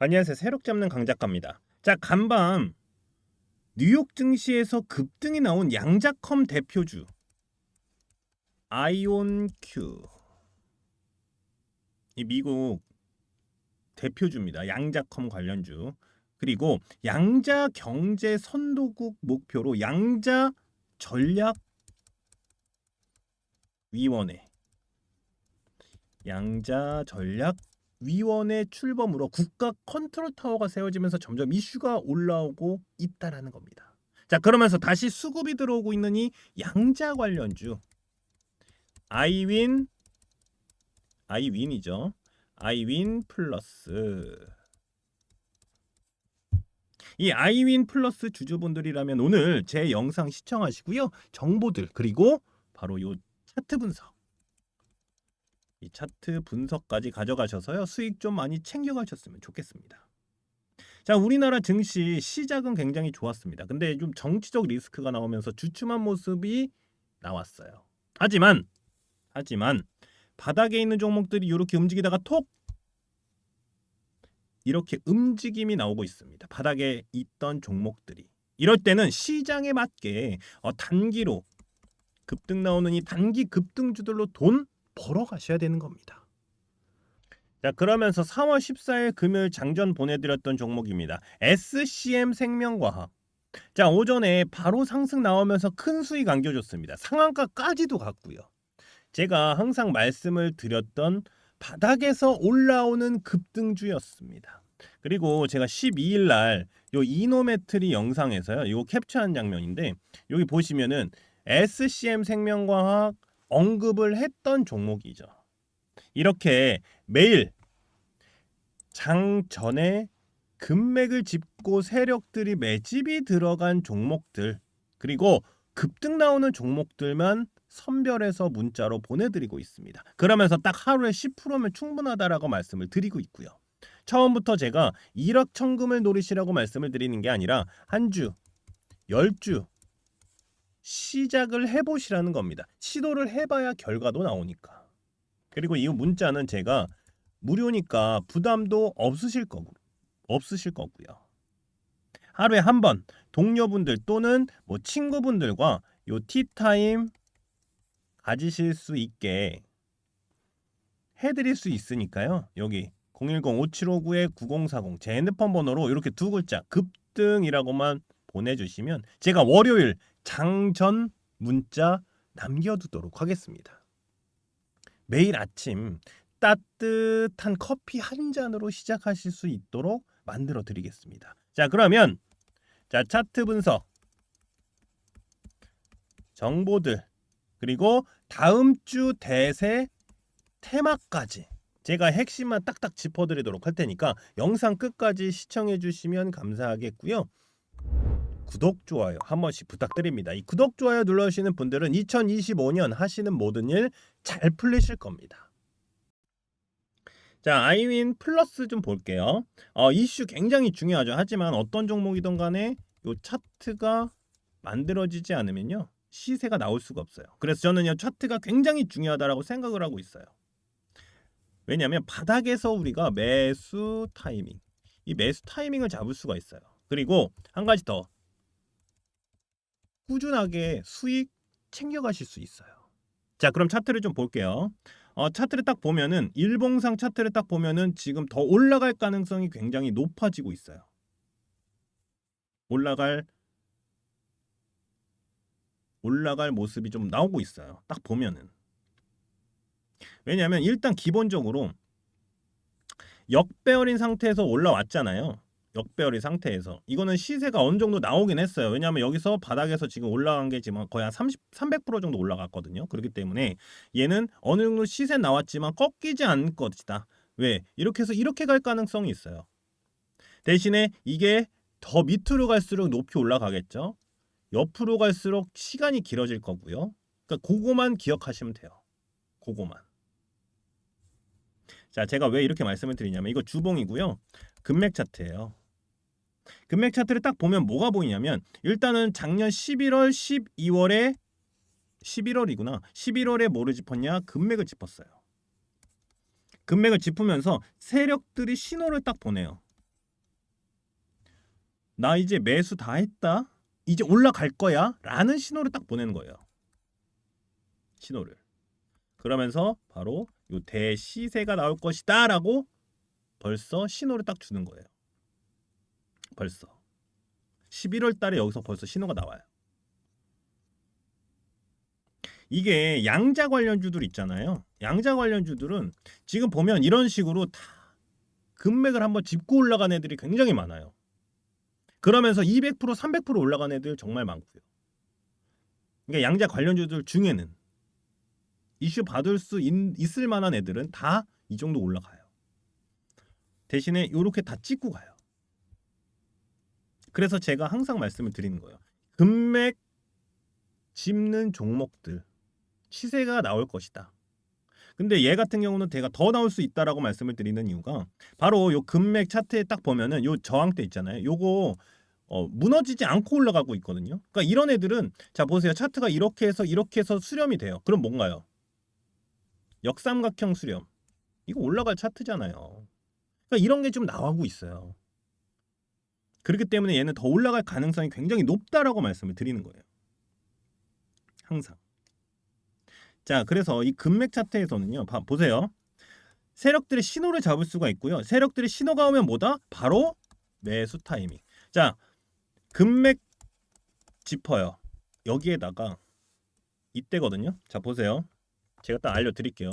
안녕하세요. 새롭 잡는 강작가입니다. 자, 간밤 뉴욕 증시에서 급등이 나온 양자컴 대표주 아이온큐 이 미국 대표주입니다. 양자컴 관련주. 그리고 양자 경제 선도국 목표로 양자 전략 위원회 양자 전략 위원회 출범으로 국가 컨트롤 타워가 세워지면서 점점 이슈가 올라오고 있다라는 겁니다. 자, 그러면서 다시 수급이 들어오고 있는 이 양자 관련주 아이윈 아이윈이죠. 아이윈 플러스 이 아이윈 플러스 주주분들이라면 오늘 제 영상 시청하시고요. 정보들 그리고 바로 요 차트 분석 이 차트 분석까지 가져가셔서요. 수익 좀 많이 챙겨가셨으면 좋겠습니다. 자, 우리나라 증시 시작은 굉장히 좋았습니다. 근데 좀 정치적 리스크가 나오면서 주춤한 모습이 나왔어요. 하지만 하지만 바닥에 있는 종목들이 이렇게 움직이다가 톡 이렇게 움직임이 나오고 있습니다. 바닥에 있던 종목들이 이럴 때는 시장에 맞게 어, 단기로 급등 나오는 이 단기 급등주들로 돈 벌어 가셔야 되는 겁니다. 자 그러면서 3월 14일 금요일 장전 보내드렸던 종목입니다. SCM 생명과학. 자 오전에 바로 상승 나오면서 큰 수익 안겨줬습니다. 상한가까지도 갔고요. 제가 항상 말씀을 드렸던 바닥에서 올라오는 급등주였습니다. 그리고 제가 12일 날 요 이노메트리 영상에서요. 요 캡처한 장면인데 여기 보시면은 SCM 생명과학 언급을 했던 종목이죠. 이렇게 매일 장 전에 금맥을 짚고 세력들이 매집이 들어간 종목들 그리고 급등 나오는 종목들만 선별해서 문자로 보내드리고 있습니다. 그러면서 딱 하루에 10%면 충분하다라고 말씀을 드리고 있고요. 처음부터 제가 1억 천금을 노리시라고 말씀을 드리는 게 아니라 한 주, 열주 시작을 해보시라는 겁니다. 시도를 해봐야 결과도 나오니까. 그리고 이 문자는 제가 무료니까 부담도 없으실 거고 없으실 거고요. 하루에 한 번 동료분들 또는 뭐 친구분들과 요 티타임 가지실 수 있게 해드릴 수 있으니까요. 여기 010-5759-9040 제 핸드폰 번호로 이렇게 두 글자 급등이라고만 보내주시면 제가 월요일 장전 문자 남겨두도록 하겠습니다. 매일 아침 따뜻한 커피 한 잔으로 시작하실 수 있도록 만들어 드리겠습니다. 자, 그러면 자, 차트 분석 정보들 그리고 다음 주 대세 테마까지 제가 핵심만 딱딱 짚어드리도록 할 테니까 영상 끝까지 시청해 주시면 감사하겠고요. 구독, 좋아요 한 번씩 부탁드립니다. 이 구독, 좋아요 눌러주시는 분들은 2025년 하시는 모든 일 잘 풀리실 겁니다. 자, 아이윈 플러스 좀 볼게요. 어, 이슈 굉장히 중요하죠. 하지만 어떤 종목이든 간에 요 차트가 만들어지지 않으면요. 시세가 나올 수가 없어요. 그래서 저는 이 차트가 굉장히 중요하다라고 생각을 하고 있어요. 왜냐하면 바닥에서 우리가 매수 타이밍, 이 매수 타이밍을 잡을 수가 있어요. 그리고 한 가지 더 꾸준하게 수익 챙겨가실 수 있어요. 자, 그럼 차트를 좀 볼게요. 어, 차트를 딱 보면은 일봉상 차트를 딱 보면은 지금 더 올라갈 가능성이 굉장히 높아지고 있어요. 올라갈 올라갈 모습이 좀 나오고 있어요. 딱 보면은. 왜냐하면 일단 기본적으로 역배열인 상태에서 올라왔잖아요. 역배열인 상태에서 이거는 시세가 어느 정도 나오긴 했어요. 왜냐하면 여기서 바닥에서 지금 올라간 게 지금 거의 한 30, 300% 정도 올라갔거든요. 그렇기 때문에 얘는 어느 정도 시세 나왔지만 꺾이지 않을 것이다. 왜? 이렇게 해서 이렇게 갈 가능성이 있어요. 대신에 이게 더 밑으로 갈수록 높이 올라가겠죠. 옆으로 갈수록 시간이 길어질 거고요. 그러니까 그거만 기억하시면 돼요. 그거만. 자, 제가 왜 이렇게 말씀을 드리냐면 이거 주봉이고요. 금맥 차트예요. 금맥 차트를 딱 보면 뭐가 보이냐면 일단은 작년 11월, 12월에 11월이구나. 11월에 뭐를 짚었냐? 금맥을 짚었어요. 금맥을 짚으면서 세력들이 신호를 딱 보내요. 나 이제 매수 다 했다. 이제 올라갈 거야. 라는 신호를 딱 보내는 거예요. 신호를. 그러면서 바로 요 대시세가 나올 것이다 라고 벌써 신호를 딱 주는 거예요. 벌써. 11월 달에 여기서 벌써 신호가 나와요. 이게 양자 관련주들 있잖아요. 양자 관련주들은 지금 보면 이런 식으로 다 금맥을 한번 짚고 올라간 애들이 굉장히 많아요. 그러면서 200% 300% 올라간 애들 정말 많고요. 그러니까 양자 관련주들 중에는 이슈 받을 수 있, 있을 만한 애들은 다 이 정도 올라가요. 대신에 이렇게 다 찍고 가요. 그래서 제가 항상 말씀을 드리는 거예요. 금맥 짚는 종목들 시세가 나올 것이다. 근데 얘 같은 경우는 대가 더 나올 수 있다라고 말씀을 드리는 이유가 바로 요 금맥 차트에 딱 보면은 요 저항대 있잖아요. 요거 어, 무너지지 않고 올라가고 있거든요. 그러니까 이런 애들은 자 보세요. 차트가 이렇게 해서 이렇게 해서 수렴이 돼요. 그럼 뭔가요? 역삼각형 수렴. 이거 올라갈 차트잖아요. 그러니까 이런 게 좀 나오고 있어요. 그렇기 때문에 얘는 더 올라갈 가능성이 굉장히 높다라고 말씀을 드리는 거예요. 항상. 자, 그래서 이 금맥 차트에서는요. 봐 보세요. 세력들의 신호를 잡을 수가 있고요. 세력들의 신호가 오면 뭐다? 바로 매수 타이밍. 자, 금맥 짚어요. 여기에다가 이때거든요. 자, 보세요. 제가 딱 알려 드릴게요.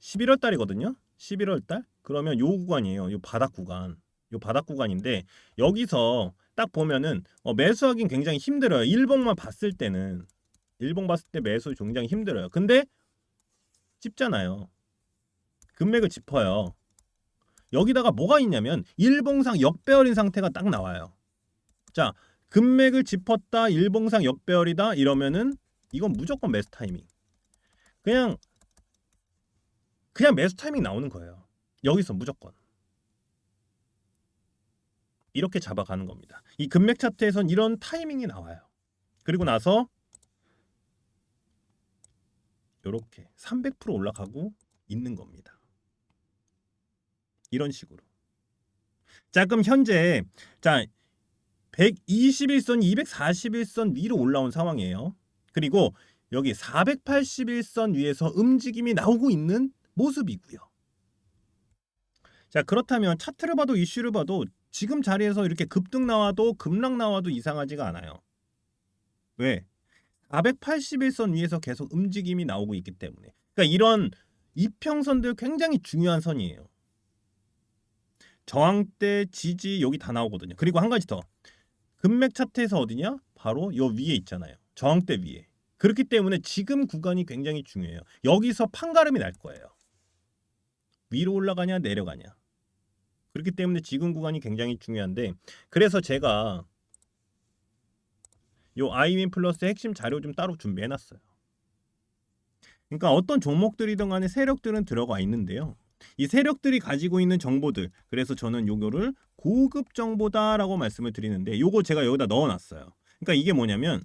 11월 달이거든요. 11월 달? 그러면 요 구간이에요. 요 바닥 구간. 요 바닥 구간인데 여기서 딱 보면은 어, 매수하긴 굉장히 힘들어요. 일봉만 봤을 때는 일봉 봤을 때 매수 굉장히 힘들어요. 근데 찝잖아요. 금맥을 짚어요. 여기다가 뭐가 있냐면 일봉상 역배열인 상태가 딱 나와요. 자, 금맥을 짚었다, 일봉상 역배열이다 이러면은 이건 무조건 매수 타이밍. 그냥 그냥 매수 타이밍 나오는 거예요. 여기서 무조건. 이렇게 잡아가는 겁니다. 이 금맥 차트에선 이런 타이밍이 나와요. 그리고 나서 이렇게 300% 올라가고 있는 겁니다. 이런 식으로. 자, 그럼 현재 자 121선, 241선 위로 올라온 상황이에요. 그리고 여기 481선 위에서 움직임이 나오고 있는 모습이고요. 자, 그렇다면 차트를 봐도 이슈를 봐도 지금 자리에서 이렇게 급등 나와도 급락 나와도 이상하지가 않아요. 왜? 481선 위에서 계속 움직임이 나오고 있기 때문에. 그러니까 이런 이평선들 굉장히 중요한 선이에요. 저항대, 지지 여기 다 나오거든요. 그리고 한 가지 더. 금맥 차트에서 어디냐? 바로 요 위에 있잖아요. 저항대 위에. 그렇기 때문에 지금 구간이 굉장히 중요해요. 여기서 판가름이 날 거예요. 위로 올라가냐 내려가냐. 그렇기 때문에 지금 구간이 굉장히 중요한데 그래서 제가 요 아이윈 플러스 핵심 자료 좀 따로 준비해 놨어요. 그러니까 어떤 종목들이든 간에 세력들은 들어가 있는데요. 이 세력들이 가지고 있는 정보들 그래서 저는 요거를 고급 정보다라고 말씀을 드리는데 요거 제가 여기다 넣어 놨어요. 그러니까 이게 뭐냐면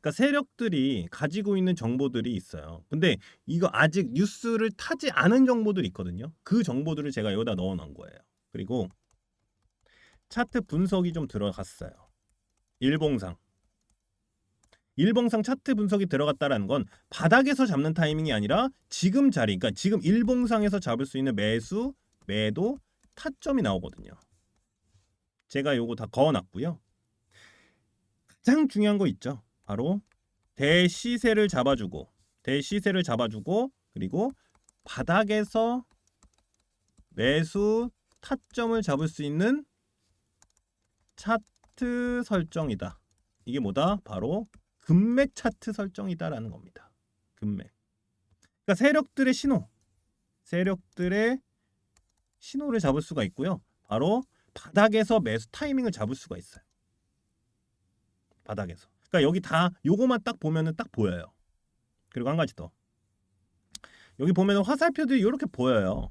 그러니까 세력들이 가지고 있는 정보들이 있어요. 근데 이거 아직 뉴스를 타지 않은 정보들이 있거든요. 그 정보들을 제가 여기다 넣어 놓은 거예요. 그리고 차트 분석이 좀 들어갔어요. 일봉상. 일봉상 차트 분석이 들어갔다라는 건 바닥에서 잡는 타이밍이 아니라 지금 자리, 그러니까 지금 일봉상에서 잡을 수 있는 매수, 매도, 타점이 나오거든요. 제가 요거 다 그어놨고요. 가장 중요한 거 있죠. 바로 대시세를 잡아주고 대시세를 잡아주고 그리고 바닥에서 매수 타점을 잡을 수 있는 차트 설정이다. 이게 뭐다? 바로 금맥 차트 설정이다라는 겁니다. 금맥. 그러니까 세력들의 신호, 세력들의 신호를 잡을 수가 있고요. 바로 바닥에서 매수 타이밍을 잡을 수가 있어요. 바닥에서. 그러니까 여기 다 요거만 딱 보면은 딱 보여요. 그리고 한 가지 더. 여기 보면은 화살표들이 이렇게 보여요.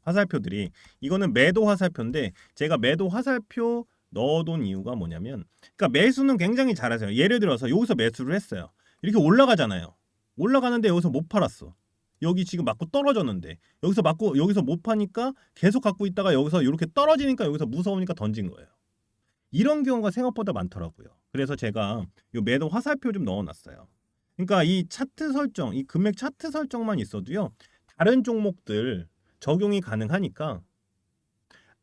화살표들이 이거는 매도 화살표인데 제가 매도 화살표 넣어둔 이유가 뭐냐면 그러니까 매수는 굉장히 잘하세요. 예를 들어서 여기서 매수를 했어요. 이렇게 올라가잖아요. 올라가는데 여기서 못 팔았어. 여기 지금 맞고 떨어졌는데 여기서 맞고 여기서 못 파니까 계속 갖고 있다가 여기서 이렇게 떨어지니까 여기서 무서우니까 던진 거예요. 이런 경우가 생각보다 많더라고요. 그래서 제가 요 매도 화살표 좀 넣어놨어요. 그러니까 이 차트 설정, 이 금액 차트 설정만 있어도요. 다른 종목들 적용이 가능하니까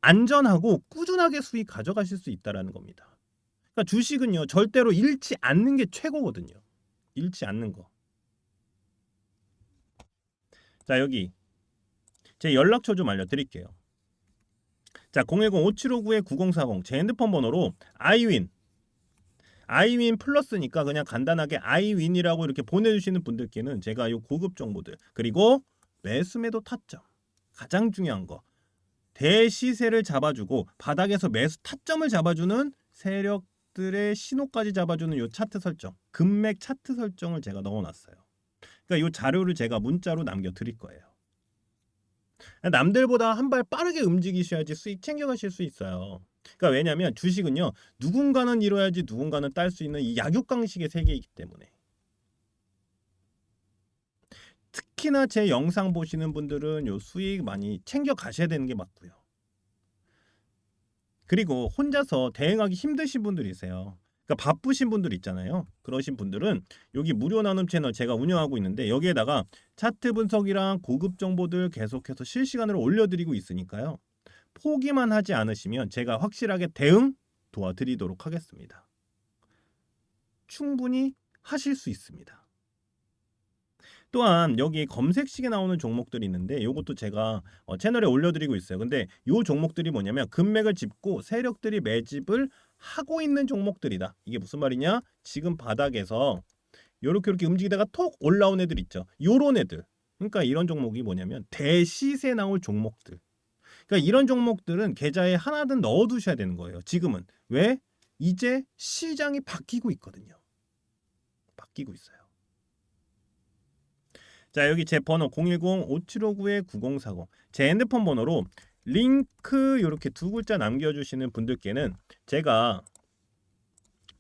안전하고 꾸준하게 수익 가져가실 수 있다라는 겁니다. 그러니까 주식은요 절대로 잃지 않는 게 최고거든요. 잃지 않는 거. 자 여기 제 연락처 좀 알려 드릴게요. 자 010-5759-9040 제 핸드폰 번호로 아이윈 아이윈 플러스니까 그냥 간단하게 아이윈이라고 이렇게 보내주시는 분들께는 제가 요 고급 정보들 그리고 매수매도 타점 가장 중요한 거 대시세를 잡아주고 바닥에서 매수 타점을 잡아주는 세력들의 신호까지 잡아주는 요 차트 설정 금맥 차트 설정을 제가 넣어놨어요. 그러니까 요 자료를 제가 문자로 남겨드릴 거예요. 남들보다 한 발 빠르게 움직이셔야지 수익 챙겨가실 수 있어요. 그러니까 왜냐하면 주식은요 누군가는 잃어야지 누군가는 딸 수 있는 이 약육강식의 세계이기 때문에 특히나 제 영상 보시는 분들은 요 수익 많이 챙겨 가셔야 되는 게 맞고요. 그리고 혼자서 대응하기 힘드신 분들이세요. 그러니까 바쁘신 분들 있잖아요. 그러신 분들은 여기 무료 나눔 채널 제가 운영하고 있는데 여기에다가 차트 분석이랑 고급 정보들 계속해서 실시간으로 올려드리고 있으니까요. 포기만 하지 않으시면 제가 확실하게 대응 도와드리도록 하겠습니다. 충분히 하실 수 있습니다. 또한 여기 검색식에 나오는 종목들이 있는데 이것도 제가 어, 채널에 올려드리고 있어요. 근데 이 종목들이 뭐냐면 금맥을 짚고 세력들이 매집을 하고 있는 종목들이다. 이게 무슨 말이냐? 지금 바닥에서 요렇게 이렇게 움직이다가 톡 올라온 애들 있죠. 요런 애들. 그러니까 이런 종목이 뭐냐면 대시세 나올 종목들. 그러니까 이런 종목들은 계좌에 하나든 넣어두셔야 되는 거예요. 지금은 왜? 이제 시장이 바뀌고 있거든요. 바뀌고 있어요. 자 여기 제 번호 010-5759-9040 제 핸드폰 번호로 링크 이렇게 두 글자 남겨주시는 분들께는 제가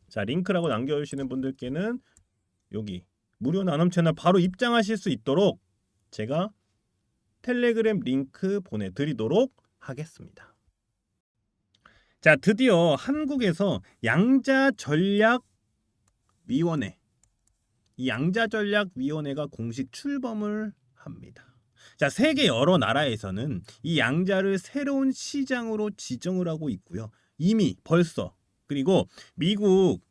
자 링크라고 남겨주시는 분들께는 여기 무료 나눔 채널 바로 입장하실 수 있도록 제가 텔레그램 링크 보내드리도록 하겠습니다. 자 드디어 한국에서 양자 전략 위원회 이 양자 전략 위원회가 공식 출범을 합니다. 자, 세계 여러 나라에서는 이 양자를 새로운 시장으로 지정을 하고 있고요. 이미 벌써 그리고 미국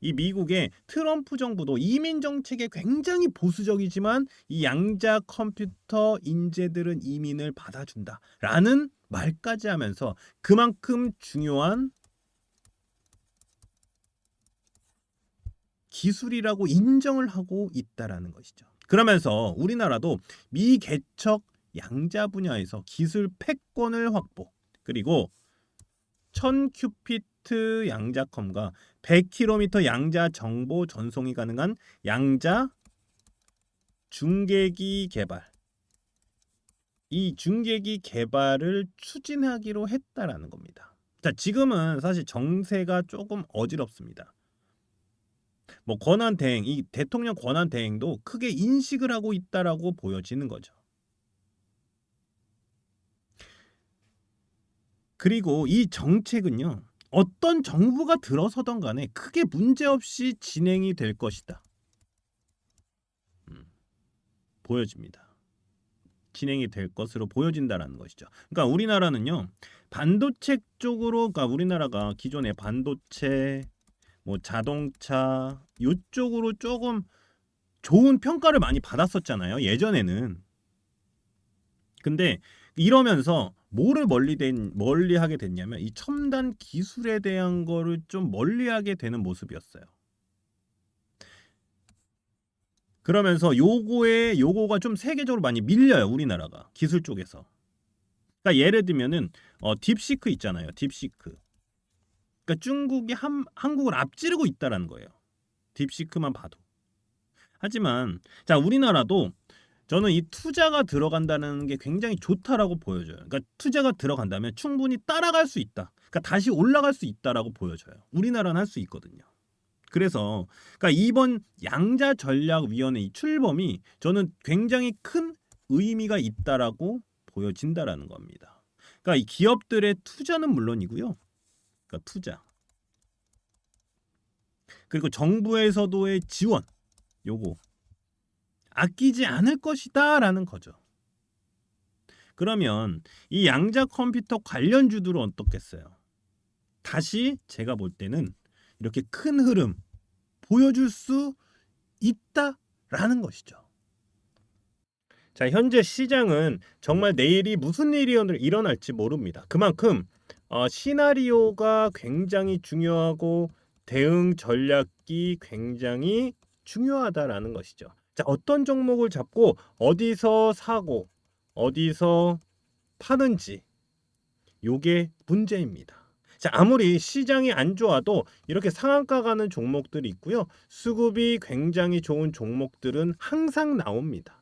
이 미국의 트럼프 정부도 이민 정책에 굉장히 보수적이지만 이 양자 컴퓨터 인재들은 이민을 받아준다라는 말까지 하면서 그만큼 중요한 기술이라고 인정을 하고 있다라는 것이죠. 그러면서 우리나라도 미개척 양자 분야에서 기술 패권을 확보 그리고 1000큐피트 양자컴과 100km 양자 정보 전송이 가능한 양자 중계기 개발 이 중계기 개발을 추진하기로 했다라는 겁니다. 자, 지금은 사실 정세가 조금 어지럽습니다. 뭐 권한 대행, 이 대통령 권한 대행도 크게 인식을 하고 있다라고 보여지는 거죠. 그리고 이 정책은요. 어떤 정부가 들어서던 간에 크게 문제없이 진행이 될 것이다. 음, 보여집니다. 진행이 될 것으로 보여진다라는 것이죠. 그러니까 우리나라는요. 반도체 쪽으로 그러니까 우리나라가 기존의 반도체 뭐 자동차 이쪽으로 조금 좋은 평가를 많이 받았었잖아요. 예전에는. 근데 이러면서 뭐를 멀리 된 멀리 하게 됐냐면 이 첨단 기술에 대한 거를 좀 멀리 하게 되는 모습이었어요. 그러면서 요거에 요거가 좀 세계적으로 많이 밀려요 우리나라가 기술 쪽에서. 그러니까 예를 들면은 어 딥시크 있잖아요 딥시크. 그러니까 중국이 한, 한국을 앞지르고 있다라는 거예요. 딥시크만 봐도. 하지만 자 우리나라도 저는 이 투자가 들어간다는 게 굉장히 좋다라고 보여져요. 그러니까 투자가 들어간다면 충분히 따라갈 수 있다. 그러니까 다시 올라갈 수 있다라고 보여져요. 우리나라는 할 수 있거든요. 그래서 그러니까 이번 양자 전략 위원회 이 출범이 저는 굉장히 큰 의미가 있다라고 보여진다라는 겁니다. 그러니까 이 기업들의 투자는 물론이고요. 그러니까 투자. 그리고 정부에서도의 지원. 요거 아끼지 않을 것이다라는 거죠. 그러면 이 양자 컴퓨터 관련주들은 어떻겠어요? 다시 제가 볼 때는 이렇게 큰 흐름 보여줄 수 있다라는 것이죠. 자, 현재 시장은 정말 내일이 무슨 일이 일어날지 모릅니다. 그만큼 어, 시나리오가 굉장히 중요하고 대응 전략이 굉장히 중요하다라는 것이죠. 자, 어떤 종목을 잡고 어디서 사고 어디서 파는지 요게 문제입니다. 자, 아무리 시장이 안 좋아도 이렇게 상한가 가는 종목들이 있고요. 수급이 굉장히 좋은 종목들은 항상 나옵니다.